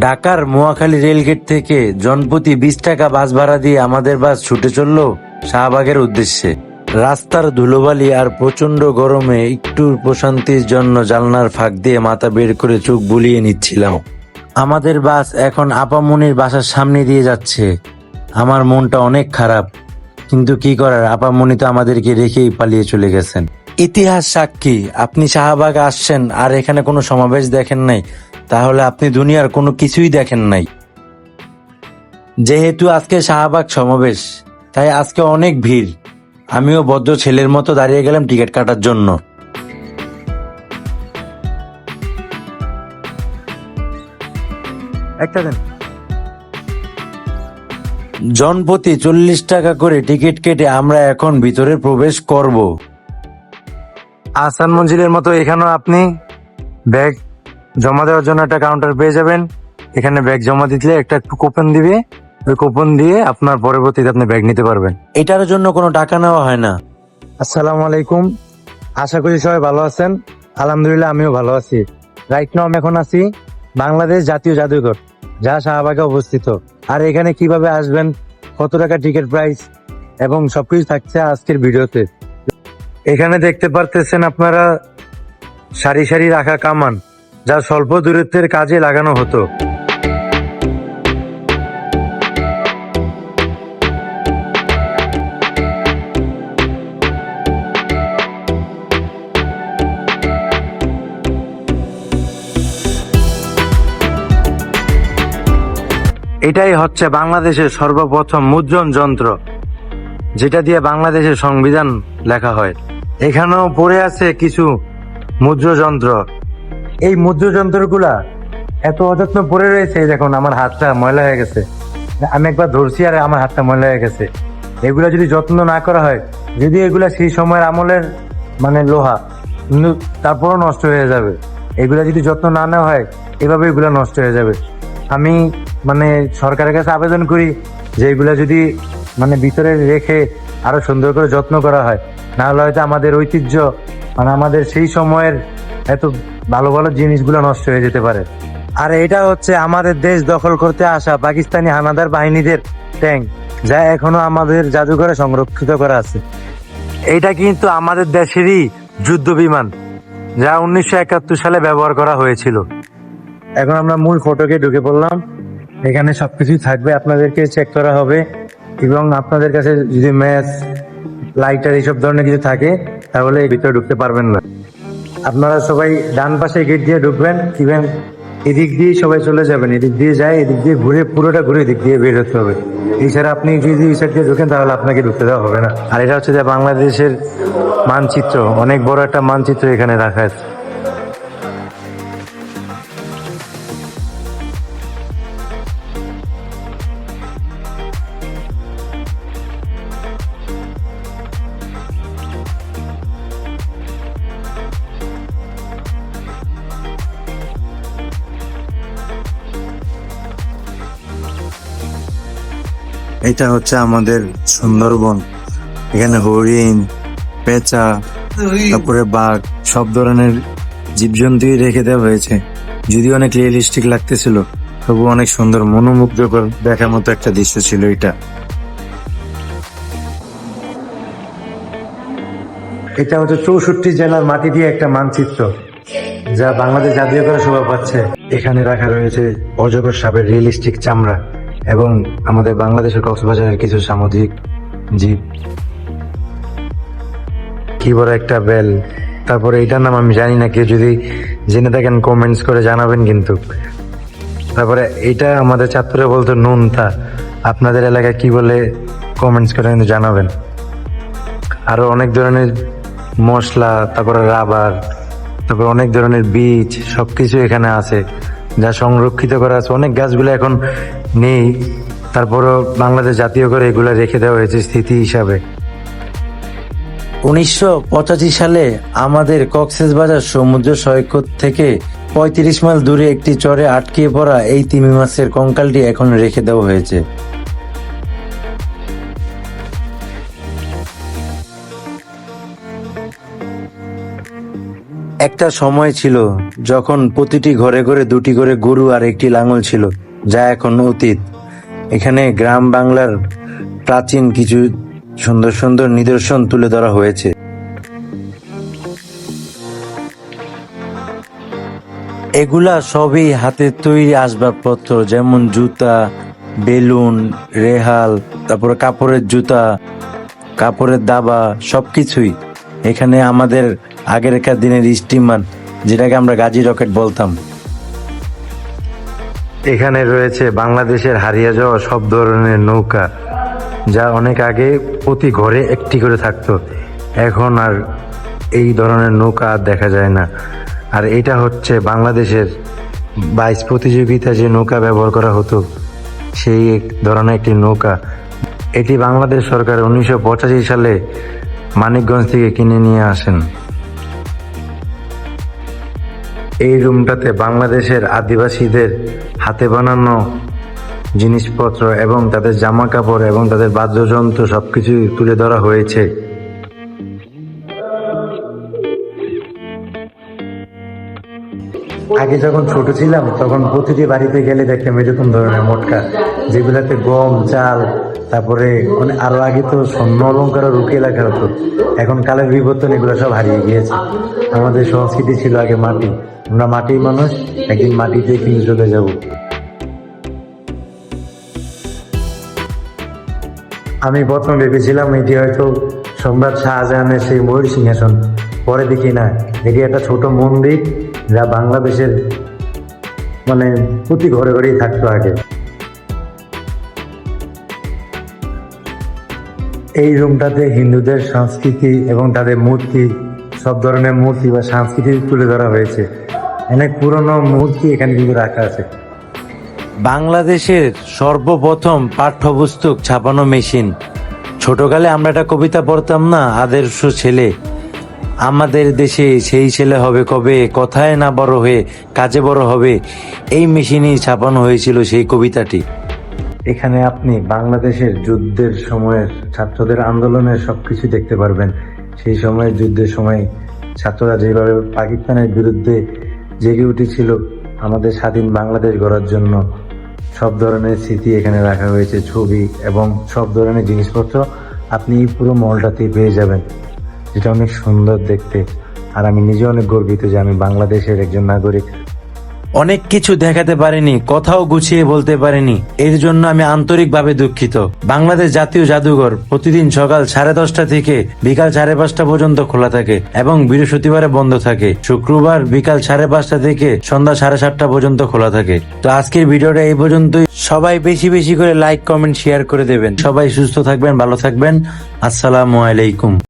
ঢাকার মোয়াখালী রেলগেট থেকে জনপ্রতি বিশ টাকা বাস ভাড়া দিয়ে আমাদের বাস ছুটে চলল শাহবাগের উদ্দেশ্যে। রাস্তার ধুলোবালি আর প্রচণ্ড গরমে একটু প্রশান্তির জন্য জানলার ফাঁক দিয়ে মাথা বের করে চোখ বুলিয়ে নিচ্ছিলাম। আমাদের বাস এখন আপামনির বাসার সামনে দিয়ে যাচ্ছে। আমার মনটা অনেক খারাপ। কিন্তু কি করার, আপামনি তো আমাদেরকে রেখেই পালিয়ে চলে গেছেন। ইতিহাস সাক্ষী, আপনি শাহবাগে আসছেন আর এখানে কোনো সমাবেশ দেখেন নাই। তাহলে আপনি দুনিয়ার কোনো কিছুই দেখেন নাই। যেহেতু আজকে শাহবাগ সমাবেশ তাই আজকে অনেক ভিড়। আমিও বদ্ধ ছেলের মতো দাঁড়িয়ে গেলাম টিকিট কাটার জন্য। একটা দেন জনপ্রতি চল্লিশ টাকা করে টিকিট কেটে আমরা এখন ভিতরে প্রবেশ করব। আসান মঞ্জিলের মতো এখানেও আপনি ব্যাগ জমা দেওয়ার জন্য একটা কাউন্টার পেয়ে যাবেন। এখানে ব্যাগ জমা দিলে একটা একটু কুপন দিবে। ওই কুপন দিয়ে আপনার পরবর্তীতে আপনি ব্যাগ নিতে পারবেন। এটার জন্য কোনো টাকা নেওয়া হয় না। আসসালামু আলাইকুম। আশা করি সবাই ভালো আছেন। আলহামদুলিল্লাহ আমিও ভালো আছি। রাইট নাও আমি এখন আছি বাংলাদেশ জাতীয় জাদুঘর যা শাহবাগে অবস্থিত। আর এখানে কীভাবে আসবেন কত টাকা টিকিট প্রাইস এবং সবকিছু থাকছে আজকের ভিডিওতে। এখানে দেখতে পারতেছেন আপনারা সারি সারি রাখা কামান। যা স্বল্প দূরত্বের কাজে লাগানো হতো। এটাই হচ্ছে বাংলাদেশের সর্বপ্রথম মুদ্রণ যন্ত্র, যেটা দিয়ে বাংলাদেশের সংবিধান লেখা হয়। এখানেও পড়ে আছে কিছু মুদ্র যন্ত্র এই মুদ্র যন্ত্রগুলা এত অযত্ন পড়ে রয়েছে দেখুন, আমার হাতটা ময়লা হয়ে গেছে। আমি একবার ধরছি আর আমার হাতটা ময়লা হয়ে গেছে। এগুলা যদি যত্ন না করা হয়, যদি এগুলা সেই সময়ের আমলের মানে লোহা তারপরও নষ্ট হয়ে যাবে। এগুলা যদি যত্ন না নেওয়া হয় এভাবে এগুলা নষ্ট হয়ে যাবে। আমি মানে সরকারের কাছে আবেদন করি যে এগুলা যদি মানে ভিতরে রেখে আরও সুন্দর করে যত্ন করা হয়, না হলে হয়তো আমাদের ঐতিহ্য মানে আমাদের সেই সময়ের এত ভালো ভালো জিনিসগুলো নষ্ট হয়ে যেতে পারে। আর এটা হচ্ছে আমাদের দেশ দখল করতে আসা পাকিস্তানি হানাদার বাহিনীদের ট্যাঙ্ক, যা এখনও আমাদের জাদুঘরে সংরক্ষিত করা আছে। এটা কিন্তু আমাদের দেশেরই যুদ্ধ বিমান, যা উনিশশো একাত্তর সালে ব্যবহার করা হয়েছিল। এখন আমরা মূল ফটোকে ঢুকে পড়লাম। এখানে সবকিছুই থাকবে, আপনাদেরকে চেক করা হবে। এবং আপনাদের কাছে যদি ম্যাচ লাইটার এইসব ধরনের কিছু থাকে, তাহলে ভিতরে ঢুকতে পারবেন না। আপনারা সবাই ডান পাশে গেট দিয়ে ঢুকবেন ইভেন এদিক দিয়ে সবাই চলে যাবেন, এদিক দিয়ে যায়, এদিক দিয়ে ঘুরে পুরোটা ঘুরে এদিক দিয়ে বের হতে হবে। এছাড়া আপনি যদি এই সাইড দিয়ে ঢুকেন, তাহলে আপনাকে ঢুকতে দেওয়া হবে না। আর এটা হচ্ছে যে বাংলাদেশের মানচিত্র, অনেক বড় একটা মানচিত্র এখানে রাখা আছে। এটা হচ্ছে আমাদের সুন্দরবন। এখানে হরিণ, পেঁচা, তারপরে বাঘ, সব ধরনের জীবজন্তুই রেখে দেওয়া হয়েছে। যদিও অনেক রিয়েলিস্টিক লাগতেছিল, তবু অনেক সুন্দর, মনোমুগ্ধকর দেখার মতো একটা দৃশ্য ছিল এটা। এটা হচ্ছে চৌষট্টি জেলার মাটি দিয়ে একটা মানচিত্র, যা বাংলাদেশ জাতীয়করণ শোভা পাচ্ছে। এখানে রাখা রয়েছে অজগর সাপের রিয়েলিস্টিক চামড়া। এবং আমাদের বাংলাদেশের কক্সবাজারের কিছু সামুদ্রিক জীব। কি বড় একটা বেল। তারপরে এটার নাম আমি জানি না, কেউ যদি জেনে থাকেন কমেন্টস করে জানাবেন কিন্তু। তারপরে এটা আমাদের চাঁদপুরে বলতো নুনতা। আপনাদের এলাকায় কি বলে কমেন্টস করে কিন্তু জানাবেন। আরও অনেক ধরনের মশলা, তারপরে রাবার, তারপরে অনেক ধরনের বীজ, সবকিছু এখানে আছে। যা সংরক্ষিত করা আছে। অনেক গাছগুলো এখন নেই। তারপরও বাংলাদেশ জাতীয় করে এগুলো রেখে দেওয়া হয়েছে স্থিতি হিসাবে। উনিশশো পঁচাশি সালে আমাদের কক্সেস বাজার সমুদ্র সৈকত থেকে পঁয়ত্রিশ মাইল দূরে একটি চরে আটকে পড়া এই তিমি মাছের কঙ্কালটি এখন রেখে দেওয়া হয়েছে। একটা সময় ছিল যখন প্রতিটি ঘরে ঘরে দুটি করে গরু আর একটি লাঙল ছিল, যা এখন অতীত। এখানে গ্রাম বাংলার প্রাচীন কিছু সুন্দর সুন্দর নিদর্শন তুলে ধরা হয়েছে। এগুলা সবই হাতের তৈরি আসবাবপত্র, যেমন জুতা, বেলুন, রেহাল, তারপরে কাপড়ের জুতা, কাপড়ের দাবা, সবকিছুই। এখানে আমাদের আগেরকার দিনের স্টিমার, যেটাকে আমরা গাজী রকেট বলতাম। এখানে রয়েছে বাংলাদেশের হারিয়ে যাওয়া সব ধরনের নৌকা, যা অনেক আগে প্রতি ঘরে একটি করে থাকতো। এখন আর এই ধরনের নৌকা আর দেখা যায় না। আর এটা হচ্ছে বাংলাদেশের বাইশ প্রতিযোগিতা যে নৌকা ব্যবহার করা হতো, সেই এক ধরনের একটি নৌকা। এটি বাংলাদেশ সরকার উনিশশো পঁচাশি সালে মানিকগঞ্জ থেকে কিনে নিয়ে আসেন। এই রুমটাতে বাংলাদেশের আদিবাসীদের হাতে বানানো জিনিসপত্র এবং তাদের জামা কাপড় এবং তাদের বাদ্যযন্ত্র সবকিছু তুলে ধরা হয়েছে। আগে যখন ছোট ছিলাম, তখন প্রতিটি বাড়িতে গেলে দেখতাম এরকম ধরনের মোটকা, যেগুলাতে গম, চাল, তারপরে মানে আরও আগে তো স্বর্ণ অলঙ্কার রুকিয়ে রাখা হতো। এখন কালের বিবর্তন এগুলো সব হারিয়ে গিয়েছে। আমাদের সংস্কৃতি ছিল আগে মাটি। আমরা মাটির মানুষ, একদিন মাটিতে কিন্তু চলে যাব। আমি প্রথম ভেবেছিলাম এটি হয়তো সম্রাট শাহজাহানের সেই ময়ূর সিংহাসন। পরে দেখি না এটি একটা ছোট মন্দির যা বাংলাদেশের মানে প্রতি ঘরে ঘরেই থাকতো আগে। এই রুমটাতে হিন্দুদের সংস্কৃতি এবং তাদের মূর্তি, সব ধরনের মূর্তি বা সংস্কৃতি তুলে ধরা হয়েছে। অনেক পুরনো মূর্তি এখানে কিন্তু রাখা আছে। বাংলাদেশের সর্বপ্রথম পাঠ্যপুস্তক ছাপানো মেশিন। ছোটকালে আমরা একটা কবিতা পড়তাম না, আদর্শ ছেলে। আমাদের দেশে সেই ছেলে হবে কবে? কথায় না বড় হয়ে কাজে বড় হবে? এই মেশিনেই ছাপানো হয়েছিল সেই কবিতাটি। এখানে আপনি বাংলাদেশের যুদ্ধের সময়ের ছাত্রদের আন্দোলনের সবকিছু দেখতে পারবেন। সেই সময়ের যুদ্ধের সময় ছাত্ররা যেভাবে পাকিস্তানের বিরুদ্ধে জেগে উঠেছিল, আমাদের স্বাধীন বাংলাদেশ গড়ার জন্য সব ধরনের স্মৃতি এখানে রাখা হয়েছে, ছবি এবং সব ধরনের জিনিসপত্র। আপনি পুরো মলটাতেই পেয়ে যাবেন। যেটা অনেক সুন্দর দেখতে। আর আমি নিজে অনেক গর্বিত যে আমি বাংলাদেশের একজন নাগরিক। অনেক কিছু দেখাতে পারিনি, কথাও গুছিয়ে বলতে পারিনি। এর জন্য আমি আন্তরিকভাবে দুঃখিত। বাংলাদেশ জাতীয় জাদুঘর প্রতিদিন সকাল সাড়ে দশটা থেকে বিকাল সাড়ে পাঁচটা পর্যন্ত খোলা থাকে এবং বৃহস্পতিবারে বন্ধ থাকে। শুক্রবার বিকাল সাড়ে পাঁচটা থেকে সন্ধ্যা সাড়ে সাতটা পর্যন্ত খোলা থাকে। তো আজকের ভিডিওটা এই পর্যন্তই। সবাই বেশি বেশি করে লাইক, কমেন্ট, শেয়ার করে দেবেন। সবাই সুস্থ থাকবেন, ভালো থাকবেন। আসসালামু আলাইকুম।